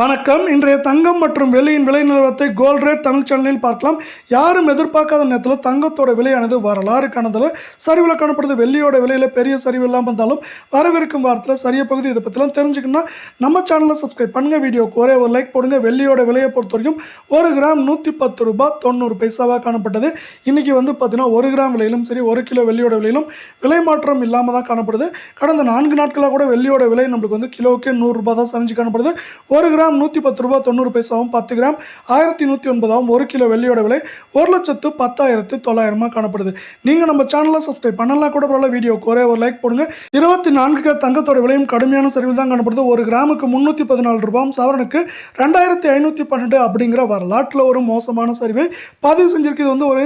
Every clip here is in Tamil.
வணக்கம். இன்றைய தங்கம் மற்றும் வெள்ளியின் விலை நிலவரத்தை கோல்ட் ரேட் தமிழ் சேனலில் பார்க்கலாம். யாரும் எதிர்பார்க்காத நேரத்தில் தங்கத்தோட விலையானது வரலாறு காணதில் சரிவில் காணப்படுது. வெள்ளியோட விலையில் பெரிய சரிவு இல்லாமல் இருந்தாலும் வரவிருக்கும் வாரத்தில் சரிய பகுதி இதை பற்றிலாம் தெரிஞ்சுக்கணும்னா நம்ம சேனலை சப்ஸ்கிரைப் பண்ணுங்கள் வீடியோக்கு ஒரே ஒரு லைக் போடுங்க. வெள்ளியோட விலையை பொறுத்த வரைக்கும் ஒரு கிராம் நூற்றி பத்து ரூபாய் தொண்ணூறு பைசாவாக காணப்பட்டது. இன்றைக்கி வந்து பார்த்திங்கன்னா ஒரு கிராம் விலையிலும் சரி ஒரு கிலோ வெள்ளியோட விலையிலும் விலை மாற்றம் இல்லாமல் தான் காணப்படுது. கடந்த நான்கு நாட்களாக கூட வெள்ளியோட விலை நம்மளுக்கு வந்து கிலோவுக்கு நூறுரூபா தான் சரிஞ்சு காணப்படுது. ஒரு கிராம் நூற்றி பத்து ரூபா தொண்ணூறு பைசாவும் பத்து கிராம் ஆயிரத்தி நூற்றி ஒன்பதாகவும் ஒரு கிலோ வெள்ளியோட விலை ஒரு லட்சத்து பத்தாயிரத்து தொள்ளாயிரமா காணப்படுது. நீங்கள் நம்ம சேனலை சப்ஸ்கிரைப் பண்ணலாம் கூட பரவாயில்ல வீடியோக்கு ஒரே ஒரு லைக் போடுங்க. இருபத்தி நான்கு தங்கத்தோட விலையும் கடுமையான சரிவில் தான் காணப்படுது. ஒரு கிராமுக்கு முந்நூற்றி பதினாலு ரூபாயும் சவரனுக்கு ரெண்டாயிரத்தி ஐநூற்றி பன்னெண்டு அப்படிங்கிற வரலாற்றில் ஒரு மோசமான சரிவை. பதிவு செஞ்சிருக்கு இது வந்து ஒரு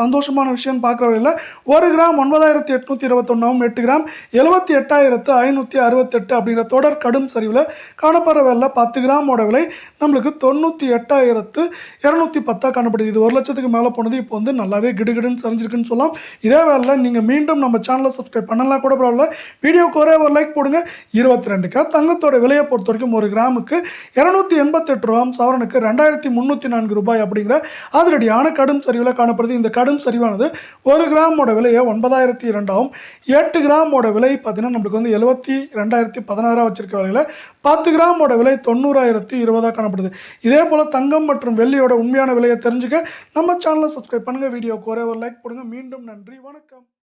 சந்தோஷமான விஷயம் பார்க்குற வகையில் ஒரு கிராம் ஒன்பதாயிரத்தி எட்நூற்றி இருபத்தொன்னாவும் எட்டு கிராம் எழுபத்தி எட்டாயிரத்து ஐநூற்றி அறுபத்தெட்டு அப்படிங்கிற தொடர் கடும் சரிவில் காணப்படுற வேலை பத்து கிராமோட விலை நம்மளுக்கு தொண்ணூற்றி எட்டாயிரத்து இரநூத்தி பத்தாக காணப்படுது. இது ஒரு லட்சத்துக்கு மேலே போனது. இப்போ வந்து நல்லாவே கிடுகிடுன்னு சரிஞ்சிருக்குன்னு சொல்லலாம். இதே வேலை நீங்கள் மீண்டும் நம்ம சேனலை சப்ஸ்கிரைப் பண்ணலாம் கூட பரவாயில்ல. வீடியோக்கு ஒரே ஒரு லைக் போடுங்க. இருபத்தி ரெண்டுக்கா தங்கத்தோட விலையை பொறுத்த வரைக்கும் ஒரு கிராமுக்கு இரநூத்தி எண்பத்தெட்டு ரூபாம் சவரனுக்கு ரெண்டாயிரத்தி முந்நூற்றி நான்கு ரூபாய் அப்படிங்கிற அதிரடியான கடும் சரிவில் காணப்படுது. இந்த கடும் சரிவானது ஒரு கிராமோட விலையை ஒன்பதாயிரத்தி இரண்டாகும் எட்டு கிராமோட விலை பார்த்தீங்கன்னா நம்மளுக்கு வந்து எழுபத்தி ரெண்டாயிரத்தி பதினாறாக வச்சிருக்க விலையில் பத்து கிராமோட விலை தொண்ணூறாயிரம் தொண்ணூறாயிரத்தி இருபதாக காணப்படுது. இதே போல் தங்கம் மற்றும் வெள்ளியோட உண்மையான விலையை தெரிஞ்சுக்க நம்ம சேனலை சப்ஸ்கிரைப் பண்ணுங்கள் வீடியோக்கு ஒரே ஒரு லைக் போடுங்க. மீண்டும் நன்றி. வணக்கம்.